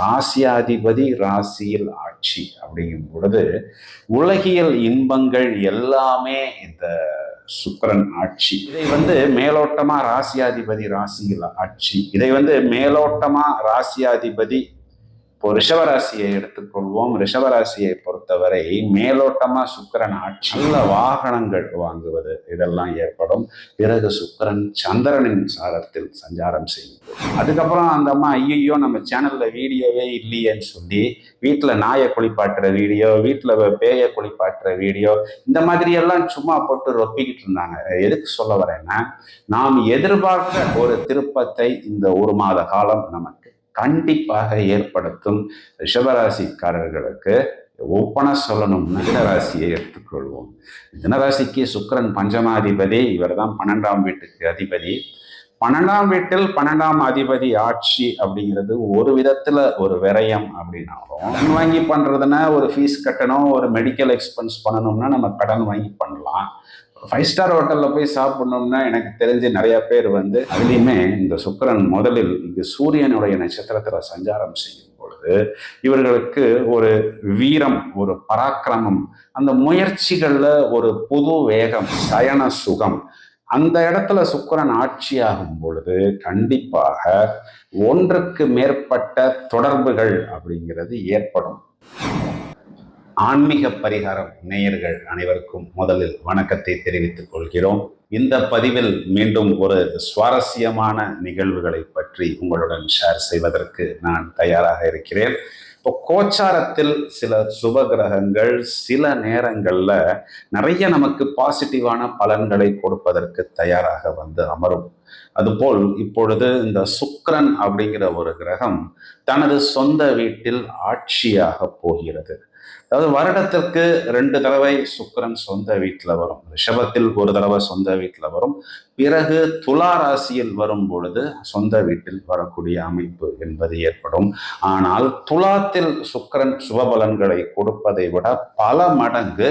ராசியாதிபதி ராசியில் ஆட்சி அப்படிங்கும் பொழுது உலகியல் இன்பங்கள் எல்லாமே இந்த சுக்கரன் ஆட்சி. இதை வந்து மேலோட்டமா ராசியாதிபதி ராசியில் ஆட்சி. இதை வந்து மேலோட்டமா ராசியாதிபதி இப்போ ரிஷவராசியை எடுத்துக்கொள்வோம். ரிஷவராசியை பொறுத்தவரை மேலோட்டமா சுக்கரன் ஆட்சி நல்ல வாகனங்கள் வாங்குவது இதெல்லாம் ஏற்படும். பிறகு சுக்கரன் சந்திரனின் சாரத்தில் சஞ்சாரம் செய்யும் அதுக்கப்புறம் அந்த அம்மா ஐயோ நம்ம சேனல்ல வீடியோவே இல்லையேன்னு சொல்லி வீட்டுல நாயை குளிப்பாட்டுற வீடியோ வீட்டுல பேயை குளிப்பாட்டுற வீடியோ இந்த மாதிரி எல்லாம் சும்மா போட்டு ரொப்பிக்கிட்டு இருந்தாங்க. எதுக்கு சொல்ல வரேன்னா நாம் எதிர்பார்க்க ஒரு திருப்பத்தை இந்த ஒரு மாத காலம் நமக்கு கண்டிப்பாக ஏற்படுத்தும் ரிஷபராசிக்காரர்களுக்கு ஒப்பன சொல்லணும். மிதனராசியை எடுத்துக்கொள்வோம். மிதனராசிக்கு சுக்கரன் பஞ்சமாதிபதி இவர் தான் பன்னெண்டாம் வீட்டுக்கு அதிபதி. பன்னெண்டாம் வீட்டில் பன்னெண்டாம் அதிபதி ஆட்சி அப்படிங்கிறது ஒரு விதத்தில் ஒரு விரயம் அப்படின்னாலும் கடன் வாங்கி பண்ணுறதுன்னா ஒரு ஃபீஸ் கட்டணும் ஒரு மெடிக்கல் எக்ஸ்பென்ஸ் பண்ணணும்னா நம்ம கடன் வாங்கி பண்ணலாம். ஃபைவ் ஸ்டார் ஹோட்டலில் போய் சாப்பிடணும்னா எனக்கு தெரிஞ்சு நிறைய பேர் வந்து அதுலேயுமே இந்த சுக்கரன் முதலில் இங்கு சூரியனுடைய நட்சத்திரத்தில் சஞ்சாரம் செய்யும் பொழுது இவர்களுக்கு ஒரு வீரம் ஒரு பராக்கிரமம் அந்த முயற்சிகளில் ஒரு புது வேகம் சயன சுகம். அந்த இடத்துல சுக்கரன் ஆட்சியாகும் பொழுது கண்டிப்பாக ஒன்றுக்கு மேற்பட்ட தொடர்புகள் அப்படிங்கிறது ஏற்படும். ஆன்மீக பரிகாரம் நேயர்கள் அனைவருக்கும் முதலில் வணக்கத்தை தெரிவித்துக் கொள்கிறோம். இந்த பதிவில் மீண்டும் ஒரு சுவாரஸ்யமான நிகழ்வுகளை பற்றி உங்களுடன் ஷேர் செய்வதற்கு நான் தயாராக இருக்கிறேன். இப்போ கோச்சாரத்தில் சில சுப கிரகங்கள் சில நேரங்களில் நிறைய நமக்கு பாசிட்டிவான பலன்களை கொடுப்பதற்கு தயாராக வந்து அமரும். அதுபோல் இப்பொழுது இந்த சுக்கிரன் அப்படிங்கிற ஒரு கிரகம் தனது சொந்த வீட்டில் ஆட்சியாக போகிறது. அதாவது வருடத்திற்கு ரெண்டு தடவை சுக்கரன் சொந்த வீட்டில் வரும். ரிஷபத்தில் ஒரு தடவை சொந்த வீட்டில் வரும். பிறகு துலா ராசியில் வரும் பொழுது சொந்த வீட்டில் வரக்கூடிய அமைப்பு என்பது ஏற்படும். ஆனால் துலாத்தில் சுக்கிரன் சுபபலன்களை கொடுப்பதை விட பல மடங்கு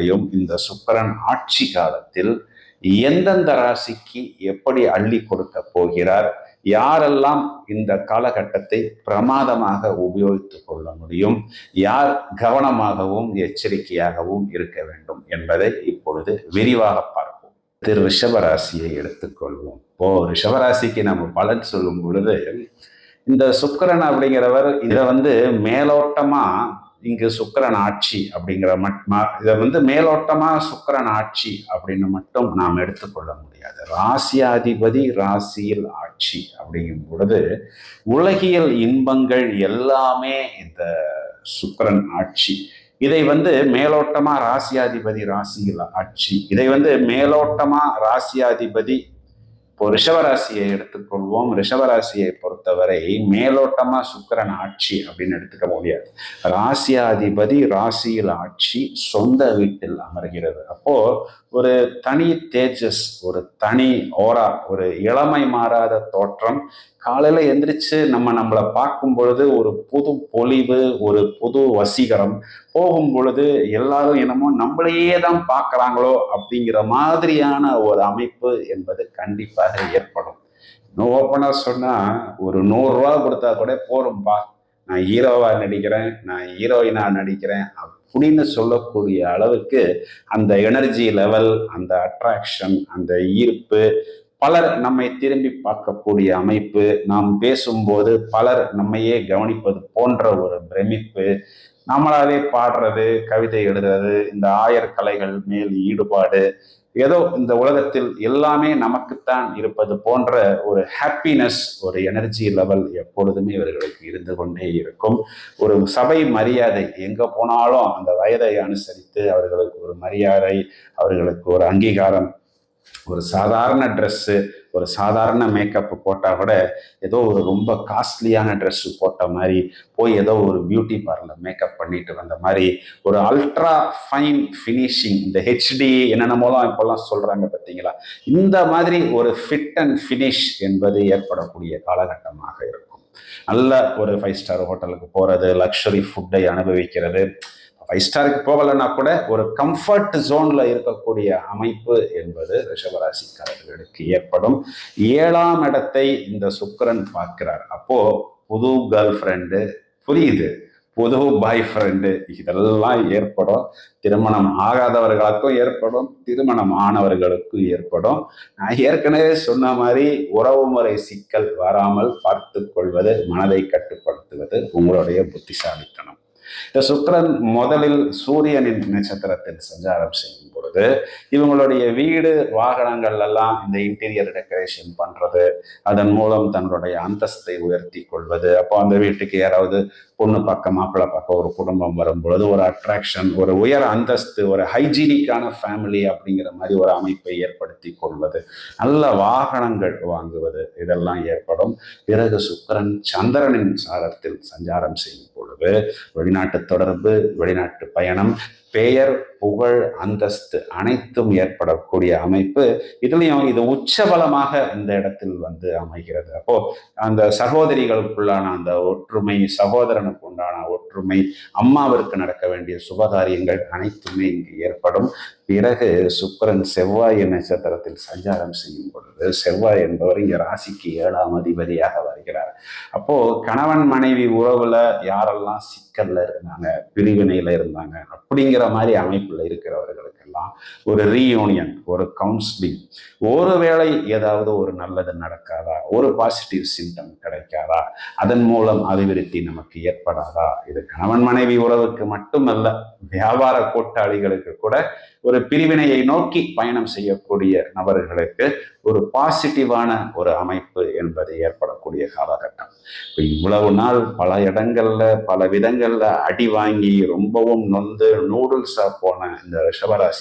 கம்ஃபர்ட்டையும் இந்த சுக்கரன் ஆட்சி காலத்தில் எந்தெந்த ராசிக்கு எப்படி அள்ளி கொடுக்க போகிறார் யாரெல்லாம் இந்த காலகட்டத்தை பிரமாதமாக உபயோகித்துக் கொள்ள முடியும் யார் கவனமாகவும் எச்சரிக்கையாகவும் இருக்க வேண்டும் என்பதை இப்பொழுது விரிவாக பார்ப்போம். திரு ரிஷபராசியை எடுத்துக்கொள்வோம். இப்போ ரிஷபராசிக்கு நம்ம பலன் சொல்லும் பொழுது இந்த சுக்கிரன் அப்படிங்கிறவர் இதை வந்து மேலோட்டமாக இங்கு சுக்கரன் ஆட்சி அப்படிங்கிற மட் இதை வந்து மேலோட்டமாக சுக்கிரன் ஆட்சி அப்படின்னு மட்டும் நாம் எடுத்துக்கொள்ள முடியாது. ராசியாதிபதி ராசியில் ஆட்சி அப்படிங்கும் பொழுது உலகியல் இன்பங்கள் எல்லாமே இந்த சுக்கரன் ஆட்சி. இதை வந்து மேலோட்டமா ராசியாதிபதி ராசியில் ஆட்சி. இதை வந்து மேலோட்டமா ராசியாதிபதி இப்போ ரிஷபராசியை எடுத்துக்கொள்வோம். ரிஷபராசியை பொறுத்தவரை மேலோட்டமா சுக்கிரன் ஆட்சி அப்படின்னு எடுத்துக்க முடியாது. ராசியாதிபதி ராசியில் ஆட்சி சொந்த வீட்டில் அமர்கிறது. அப்போ ஒரு தனி தேஜஸ் ஒரு தனி ஓரா ஒரு இளமை மாறாத தோற்றம். காலையில் எந்திரிச்சு நம்ம நம்மளை பார்க்கும் பொழுது ஒரு புது பொலிவு ஒரு புது வசீகரம். போகும் பொழுது எல்லாரும் என்னமோ நம்மளையே தான் பார்க்குறாங்களோ அப்படிங்கிற மாதிரியான ஒரு அமைப்பு என்பது கண்டிப்பாக ஏற்படும். இன்னும் ஓப்பனாக சொன்னால் ஒரு நூறுரூவா கொடுத்தா கூட போரும்பா. நான் ஹீரோவாக நடிக்கிறேன் நான் ஹீரோயினாக நடிக்கிறேன் அப்படின்னு சொல்லக்கூடிய அளவுக்கு அந்த எனர்ஜி லெவல் அந்த அட்ராக்ஷன் அந்த ஈர்ப்பு பலர் நம்மை திரும்பி பார்க்கக்கூடிய அமைப்பு நாம் பேசும்போது பலர் நம்மையே கவனிப்பது போன்ற ஒரு பிரமிப்பு நம்மளாவே பாடுறது கவிதை எழுதுறது இந்த ஆயர் கலைகள் மேல் ஈடுபாடு ஏதோ இந்த உலகத்தில் எல்லாமே நமக்குத்தான் இருப்பது போன்ற ஒரு ஹாப்பினஸ் ஒரு எனர்ஜி லெவல் எப்பொழுதுமே இவர்களுக்கு இருந்து கொண்டே இருக்கும். ஒரு சபை மரியாதை எங்க போனாலும் அந்த வயதை அனுசரித்து அவர்களுக்கு ஒரு மரியாதை அவர்களுக்கு ஒரு அங்கீகாரம் ஒரு சாதாரண ட்ரெஸ்ஸு ஒரு சாதாரண மேக்கப் போட்டால் கூட ஏதோ ஒரு ரொம்ப காஸ்ட்லியான ட்ரெஸ்ஸு போட்ட மாதிரி போய் ஏதோ ஒரு பியூட்டி பார்லர் மேக்கப் பண்ணிட்டு வந்த மாதிரி ஒரு அல்ட்ரா ஃபைன் ஃபினிஷிங் இந்த ஹெச்டி என்னென்னமோலாம் இப்போல்லாம் சொல்கிறாங்க பார்த்தீங்களா? இந்த மாதிரி ஒரு ஃபிட் அண்ட் ஃபினிஷ் என்பது ஏற்படக்கூடிய காலகட்டமாக இருக்கும். நல்ல ஒரு ஃபைவ் ஸ்டார் ஹோட்டலுக்கு போகிறது லக்ஸரி ஃபுட்டை அனுபவிக்கிறது ஃபைவ் ஸ்டாருக்கு போகலைன்னா கூட ஒரு கம்ஃபர்ட் ஜோன்ல இருக்கக்கூடிய அமைப்பு என்பது ரிஷபராசிக்காரர்களுக்கு ஏற்படும். ஏழாம் இடத்தை இந்த சுக்கரன் பார்க்கிறார். அப்போ புது கேர்ள் ஃப்ரெண்டு புரியுது. புது பாய் ஃப்ரெண்டு இதெல்லாம் ஏற்படும். திருமணம் ஆகாதவர்களுக்கும் ஏற்படும். திருமணம் ஆனவர்களுக்கும் ஏற்படும். நான் ஏற்கனவே சொன்ன மாதிரி உறவுமுறை சிக்கல் வராமல் பார்த்து கொள்வது மனதை கட்டுப்படுத்துவது உங்களுடைய புத்திசாலித்தனம். இந்த சுக்கரன் முதலில் சூரியனின் நட்சத்திரத்தில் சஞ்சாரம் செய்யும் பொழுது இவங்களுடைய வீடு வாகனங்கள் எல்லாம் இந்த இன்டீரியர் டெக்கரேஷன் பண்றது. அதன் மூலம் தங்களுடைய அந்தஸ்தை உயர்த்தி கொள்வது. அப்போ அந்த வீட்டுக்கு யாராவது பொண்ணு பக்கம் மாப்பிள்ளை பக்கம் ஒரு குடும்பம் வரும்பொழுது ஒரு அட்ராக்ஷன் ஒரு உயர் அந்தஸ்து ஒரு ஹைஜீனிக்கான ஃபேமிலி அப்படிங்கிற மாதிரி ஒரு அமைப்பை ஏற்படுத்தி கொள்வது. நல்ல வாகனங்கள் வாங்குவது இதெல்லாம் ஏற்படும். பிறகு சுக்கரன் சந்திரனின் சாரத்தில் சஞ்சாரம் செய்யும் பொழுது வெளிநாட்டு தொடர்பு வெளிநாட்டு பயணம் பெயர் புகழ் அந்தஸ்து அனைத்தும் ஏற்படக்கூடிய அமைப்பு இதுலையும் இது உச்சபலமாக இந்த இடத்தில் வந்து அமைகிறது. அப்போ அந்த சகோதரிகளுக்குள்ளான அந்த ஒற்றுமை சகோதரனுக்கு உண்டான ஒற்றுமை அம்மாவிற்கு நடக்க வேண்டிய சுபகாரியங்கள் அனைத்துமே இங்கு ஏற்படும். பிறகு சுக்கரன் செவ்வாய் நட்சத்திரத்தில் சஞ்சாரம் செய்யும் பொழுது செவ்வாய் என்பவர் இங்கே ராசிக்கு ஏழாம் அதிபதியாக வருகிறார். அப்போ கணவன் மனைவி உறவுல யாரெல்லாம் சிக்கல்ல இருந்தாங்க பிரிவினையில இருந்தாங்க அப்படிங்கிற மாதிரி அமைப்புல இருக்கிறவர்களுக்கு இருக்கிறவர்களுக்கெல்லாம் ஒரு ரீயூனியன் ஒரு கவுன்சிலிங் ஒருவேளை ஏதாவது ஒரு நல்லது நடக்காதா? ஒரு பாசிட்டிவ் சிம்டம் கிடைக்காதா? அதன் மூலம் அபிவிருத்தி நமக்கு ஏற்படாதா? இது கணவன் மனைவி உறவுக்கு மட்டுமல்ல வியாபார கூட்டாளிகளுக்கு கூட ஒரு பிரிவினையை நோக்கி பயணம் செய்யக்கூடிய நபர்களுக்கு ஒரு பாசிட்டிவான ஒரு அமைப்பு என்பது ஏற்படக்கூடிய காலகட்டம். இப்போ இவ்வளவு நாள் பல இடங்கள்ல பல விதங்கள்ல அடி வாங்கி ரொம்பவும் நொந்து நூடுல்ஸா போன இந்த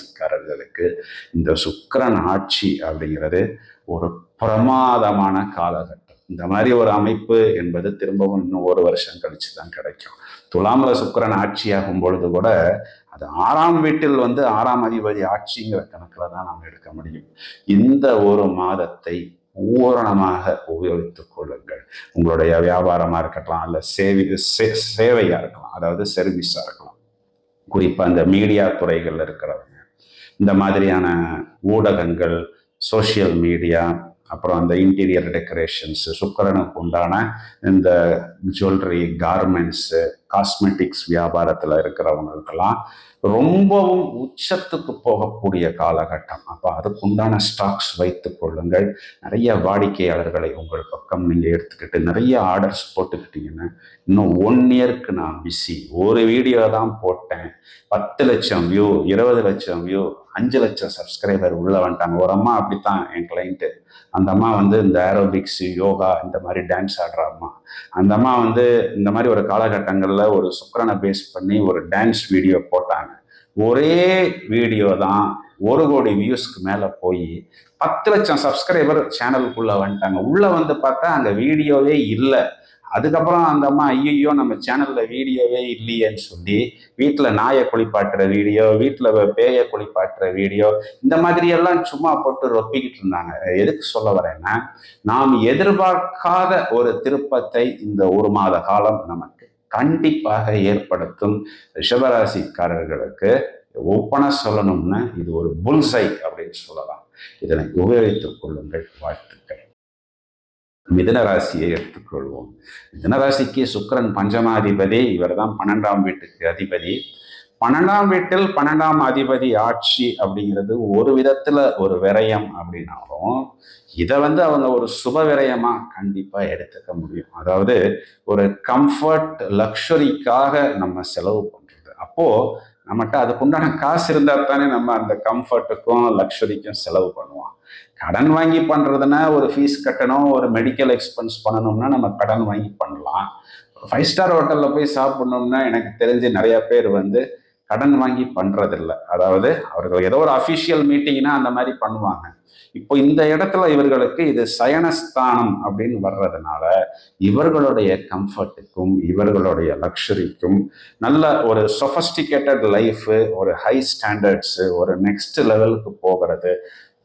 ராசிக்காரர்களுக்கு இந்த சுக்கிரன் ஆட்சி அப்படிங்கிறது ஒரு பிரமாதமான காலகட்டம். இந்த மாதிரி ஒரு அமைப்பு என்பது திரும்பவும் இன்னும் ஒரு வருஷம் கழிச்சு தான் கிடைக்கும். துலாமல சுக்கிரன் ஆட்சியாகும் பொழுது கூட அது ஆறாம் வீட்டில் வந்து ஆறாம் அதிபதி ஆட்சிங்கிற கணக்கில் தான் நாம் எடுக்க முடியும். இந்த ஒரு மாதத்தை பூரணமாக உபயோகித்துக் கொள்ளுங்கள். உங்களுடைய வியாபாரமா இருக்கலாம் இல்லை சேவை சே- சேவையா இருக்கலாம் அதாவது சர்வீஸாக இருக்கலாம். குறிப்பா இந்த மீடியா துறைகள்ல இருக்கிறவங்க. இந்த மாதிரியான ஊடகங்கள் சோஷியல் மீடியா அப்புறம் அந்த இன்டீரியர் டெக்கரேஷன்ஸு சுக்கரனுக்கு உண்டான இந்த ஜுவல்லரி கார்மெண்ட்ஸு காஸ்மெட்டிக்ஸ் வியாபாரத்தில் இருக்கிறவங்களுக்கெல்லாம் ரொம்பவும் உச்சத்துக்கு போகக்கூடிய காலகட்டம். அப்போ அதுக்குண்டான ஸ்டாக்ஸ் வைத்து கொள்ளுங்கள். நிறைய வாடிக்கையாளர்களை உங்கள் பக்கம் நீங்கள் எடுத்துக்கிட்டு நிறைய ஆர்டர்ஸ் போட்டுக்கிட்டீங்கன்னா இன்னும் ஒன் இயர்க்கு நான் பிஸி ஒரு வீடியோ தான் போட்டேன். பத்து லட்சம் வியூ இருபது லட்சம் வியூ அஞ்சு லட்சம் சப்ஸ்கிரைபர் உள்ளே வந்துட்டாங்க. ஒரு அம்மா அப்படித்தான் என் கிளைண்ட்டு அந்த அம்மா வந்து இந்த ஏரோபிக்ஸ் யோகா இந்த மாதிரி டான்ஸ் ஆடுற அம்மா. அந்த அம்மா வந்து இந்த மாதிரி ஒரு காலகட்டங்களில் ஒரு சுக்கரனை பேஸ் பண்ணி ஒரு டான்ஸ் வீடியோ போட்டாங்க. ஒரே வீடியோ தான் ஒரு கோடி வியூஸ்க்கு மேலே போய் பத்து லட்சம் சப்ஸ்கிரைபர் சேனலுக்குள்ளே வந்துட்டாங்க. உள்ளே வந்து பார்த்தா அங்கே வீடியோவே இல்லை. அதுக்கப்புறம் அந்த அம்மா ஐயோ நம்ம சேனலில் வீடியோவே இல்லையேன்னு சொல்லி வீட்டில் நாயை குளிப்பாட்டுற வீடியோ வீட்டில் பேயை குளிப்பாட்டுற வீடியோ இந்த மாதிரி எல்லாம் சும்மா போட்டு ரொப்பிக்கிட்டு இருந்தாங்க. எதுக்கு சொல்ல வரேன்னா நாம் எதிர்பார்க்காத ஒரு திருப்பத்தை இந்த ஒரு மாத காலம் நமக்கு கண்டிப்பாக ஏற்படுத்தும் ரிஷபராசிக்காரர்களுக்கு ஒப்பனை சொல்லணும்னா இது ஒரு புல்சை அப்படின்னு சொல்லலாம். இதனை உபயோகித்துக் கொள்ளுங்கள் வாழ்த்துக்கள். மிதனராசியை எடுத்துக்கொள்வோம். மிதனராசிக்கு சுக்கரன் பஞ்சமாதிபதி இவர் தான் பன்னெண்டாம் வீட்டுக்கு அதிபதி. பன்னெண்டாம் வீட்டில் பன்னெண்டாம் அதிபதி ஆட்சி அப்படிங்கிறது ஒரு விதத்துல ஒரு விரயம் அப்படின்னாலும் இதை வந்து அவங்க ஒரு சுப விரயமா கண்டிப்பா எடுத்துக்க முடியும். அதாவது ஒரு கம்ஃபர்ட் லக்ஷரிக்காக நம்ம செலவு பண்றது. அப்போ நம்மகிட்ட அதுக்குண்டான காசு இருந்தா தானே நம்ம அந்த கம்ஃபர்ட்டுக்கும் லக்ஷரிக்கும் செலவு பண்ணுவோம். கடன் வாங்கி பண்றதுன்னா ஒரு ஃபீஸ் கட்டணும் ஒரு மெடிக்கல் எக்ஸ்பென்ஸ் பண்ணணும்னா நம்ம கடன் வாங்கி பண்ணலாம். ஃபைவ் ஸ்டார் ஹோட்டலில் போய் சாப்பிடணும்னா எனக்கு தெரிஞ்சு நிறைய பேர் வந்து கடன் வாங்கி பண்ணுறதில்ல அதாவது அவர்கள் ஏதோ ஒரு அஃபிஷியல் மீட்டிங்னா அந்த மாதிரி பண்ணுவாங்க. இப்போ இந்த இடத்துல இவர்களுக்கு இது சயனஸ்தானம் அப்படின்னு வர்றதுனால இவர்களுடைய கம்ஃபர்ட்டுக்கும் இவர்களுடைய லக்ஸரிக்கும் நல்ல ஒரு சொஃபஸ்டிகேட்டட் லைஃபு ஒரு ஹை ஸ்டாண்டர்ட்ஸு ஒரு நெக்ஸ்ட் லெவலுக்கு போகிறது.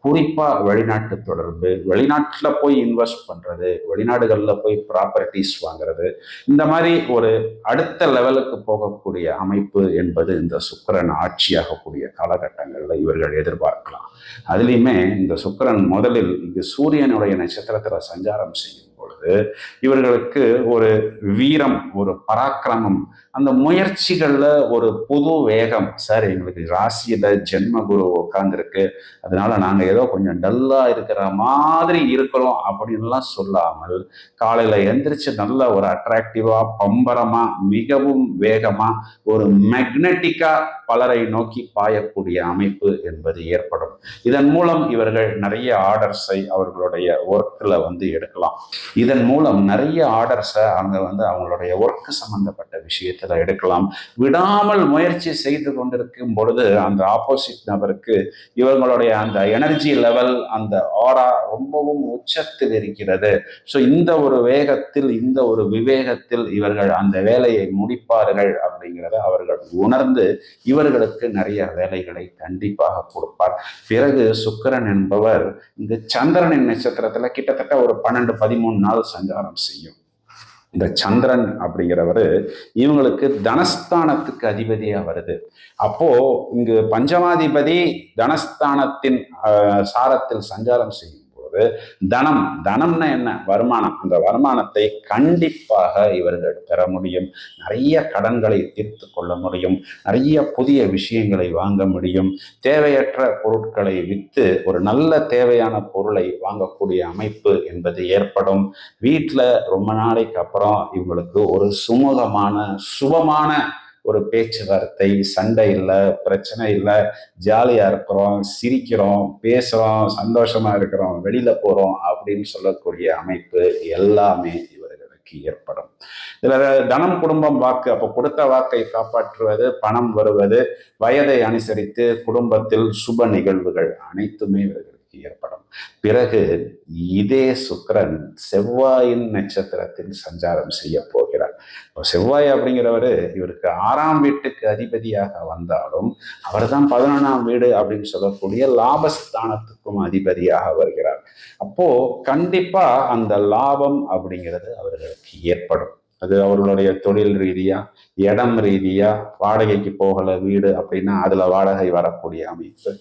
குறிப்பாக வெளிநாட்டு தொடர்பு வெளிநாட்டில் போய் இன்வெஸ்ட் பண்ணுறது வெளிநாடுகளில் போய் ப்ராப்பர்ட்டிஸ் வாங்குறது இந்த மாதிரி ஒரு அடுத்த லெவலுக்கு போகக்கூடிய அமைப்பு என்பது இந்த சுக்கரன் ஆட்சியாகக்கூடிய காலகட்டங்களில் இவர்கள் எதிர்பார்க்கலாம். அதுலேயுமே இந்த சுக்கரன் முதலில் இங்கு சூரியனுடைய நட்சத்திரத்தில் சஞ்சாரம் செய்யும். போது இவர்களுக்கு ஒரு வீரம் ஒரு பராக்கிரமம் அந்த முயற்சிகளில் ஒரு புது வேகம். சார் எங்களுக்கு ராசியில் ஜென்ம குரு உட்காந்துருக்கு அதனால நாங்கள் ஏதோ கொஞ்சம் டல்லாக இருக்கிற மாதிரி இருக்கிறோம் அப்படின்லாம் சொல்லாமல் காலையில் எந்திரிச்சு நல்ல ஒரு அட்ராக்டிவாக பம்பரமாக மிகவும் வேகமாக ஒரு மேக்னட்டிக்காக பலரை நோக்கி பாயக்கூடிய அமைப்பு என்பது ஏற்படும். இதன் மூலம் இவர்கள் நிறைய ஆர்டர்ஸை அவர்களுடைய ஒர்க்கில் வந்து எடுக்கலாம். இதன் இதன் மூலம் நிறைய ஆர்டர்ஸை அங்கே வந்து அவங்களுடைய ஒர்க்கு சம்பந்தப்பட்ட விஷயத்தில் எடுக்கலாம். விடாமல் முயற்சி செய்து கொண்டிருக்கும் பொழுது அந்த ஆப்போசிட் நபருக்கு இவங்களுடைய அந்த எனர்ஜி லெவல் அந்த ஆரா ரொம்பவும் உச்சத்தில் இருக்கிறது. ஸோ இந்த ஒரு வேகத்தில் இந்த ஒரு விவேகத்தில் இவர்கள் அந்த வேலையை முடிப்பார்கள் அப்படிங்கிறத அவர்கள் உணர்ந்து இவர்களுக்கு நிறைய வேலைகளை கண்டிப்பாக கொடுப்பார். பிறகு சுக்கரன் என்பவர் இந்த சந்திரனின் நட்சத்திரத்தில் கிட்டத்தட்ட ஒரு பன்னெண்டு பதிமூணு நாள் சஞ்சாரம் செய்யும். இந்த சந்திரன் அப்படிங்கிறவர் இவங்களுக்கு தனஸ்தானத்துக்கு அதிபதியா வருது. அப்போ இங்கு பஞ்சமாதிபதி தனஸ்தானத்தின் சாரத்தில் சஞ்சாரம் செய்யும். போது தனம் தனம்னா என்ன? வருமானம். அந்த வருமானத்தை கண்டிப்பாக இவர்கள் பெற முடியும். நிறைய கடன்களை தீர்த்து கொள்ள முடியும். நிறைய புதிய விஷயங்களை வாங்க முடியும். தேவையற்ற பொருட்களை விற்று ஒரு நல்ல தேவையான பொருளை வாங்கக்கூடிய அமைப்பு என்பது ஏற்படும். வீட்டில் ரொம்ப நாளைக்கு அப்புறம் இவங்களுக்கு ஒரு சுமூகமான சுபமான ஒரு பேச்சுவார்த்தை சண்டை இல்லை பிரச்சனை இல்லை ஜாலியாக இருக்கிறோம் சிரிக்கிறோம் பேசுகிறோம் சந்தோஷமாக இருக்கிறோம் வெளியில் போகிறோம் அப்படின்னு சொல்லக்கூடிய அமைப்பு எல்லாமே இவர்களுக்கு ஏற்படும். இதில் தனம் குடும்பம் வாக்கு. அப்போ கொடுத்த வாக்கை காப்பாற்றுவது பணம் வருவது வயதை அனுசரித்து குடும்பத்தில் சுப நிகழ்வுகள் அனைத்துமே இவர்களுக்கு ஏற்படும். பிறகு இதே சுக்கரன் செவ்வாயின் நட்சத்திரத்தில் சஞ்சாரம் செய்ய போகிறார் செவ்வாய் அப்படிங்கிறவர் இவருக்கு ஆறாம் வீட்டுக்கு அதிபதியாக வந்தாலும் அவர் தான் பதினொன்றாம் வீடு அப்படின்னு சொல்லக்கூடிய லாபஸ்தானத்துக்கும் அதிபதியாக வருகிறார். அப்போ கண்டிப்பா அந்த லாபம் அப்படிங்கிறது அவர்களுக்கு ஏற்படும். அது அவர்களுடைய தொழில் ரீதியா இடம் ரீதியா வாடகைக்கு போகல வீடு அப்படின்னா அதுல வாடகை வரக்கூடிய அமைப்பு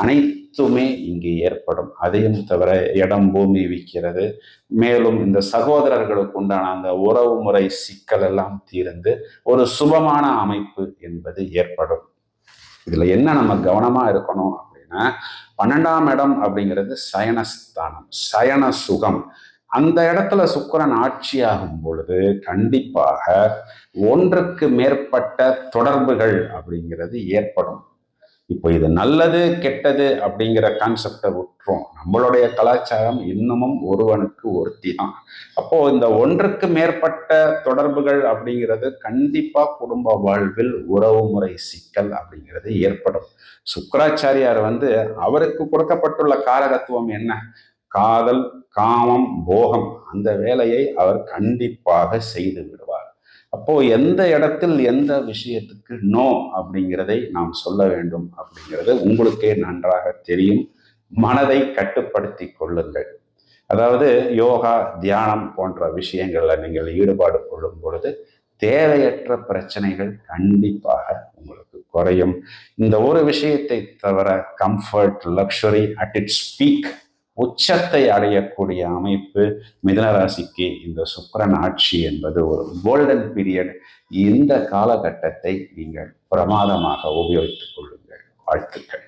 அனைத்துமே இங்கு ஏற்படும். அதையும் தவிர இடம் பூமி விற்கிறது. மேலும் இந்த சகோதரர்களுக்கு உண்டான அந்த உறவு முறை சிக்கல் எல்லாம் தீர்ந்து ஒரு சுபமான அமைப்பு என்பது ஏற்படும். இதுல என்ன நம்ம கவனமா இருக்கணும் அப்படின்னா பன்னெண்டாம் இடம் அப்படிங்கிறது சயனஸ்தானம் சயன சுகம் அந்த இடத்துல சுக்கரன் ஆட்சியாகும் பொழுது கண்டிப்பாக ஒன்றுக்கு மேற்பட்ட தொடர்புகள் அப்படிங்கிறது ஏற்படும். இப்போ இது நல்லது கெட்டது அப்படிங்கிற கான்செப்டை விட்டுரும். நம்மளுடைய கலாச்சாரம் இன்னமும் ஒருவனுக்கு ஒருத்தி தான் அப்போ இந்த ஒன்றுக்கு மேற்பட்ட தொடர்புகள் அப்படிங்கிறது கண்டிப்பா குடும்ப வாழ்வில் உறவுமுறை சிக்கல் அப்படிங்கிறது ஏற்படும். சுக்கராச்சாரியார் வந்து அவருக்கு கொடுக்கப்பட்டுள்ள காரகத்துவம் என்ன? காதல் காமம் போகம் அந்த வேலையை அவர் கண்டிப்பாக செய்து விடுவார். அப்போ எந்த இடத்தில் எந்த விஷயத்துக்கு நோ அப்படிங்கிறதை நாம் சொல்ல வேண்டும் அப்படிங்கிறது உங்களுக்கே நன்றாக தெரியும். மனதை கட்டுப்படுத்தி கொள்ளுங்கள். அதாவது யோகா தியானம் போன்ற விஷயங்களில் நீங்கள் ஈடுபாடு கொள்ளும் பொழுது தேவையற்ற பிரச்சனைகள் கண்டிப்பாக உங்களுக்கு குறையும். இந்த ஒரு விஷயத்தை தவிர comfort luxury at its peak உச்சத்தை அடையக்கூடிய அமைப்பு மிதனராசிக்கு இந்த சுக்கரன் ஆட்சி என்பது ஒரு கோல்டன் பீரியட் இந்த காலகட்டத்தை நீங்கள் பிரமாதமாக உபயோகித்துக் கொள்ளுங்கள். வாழ்த்துக்கள்.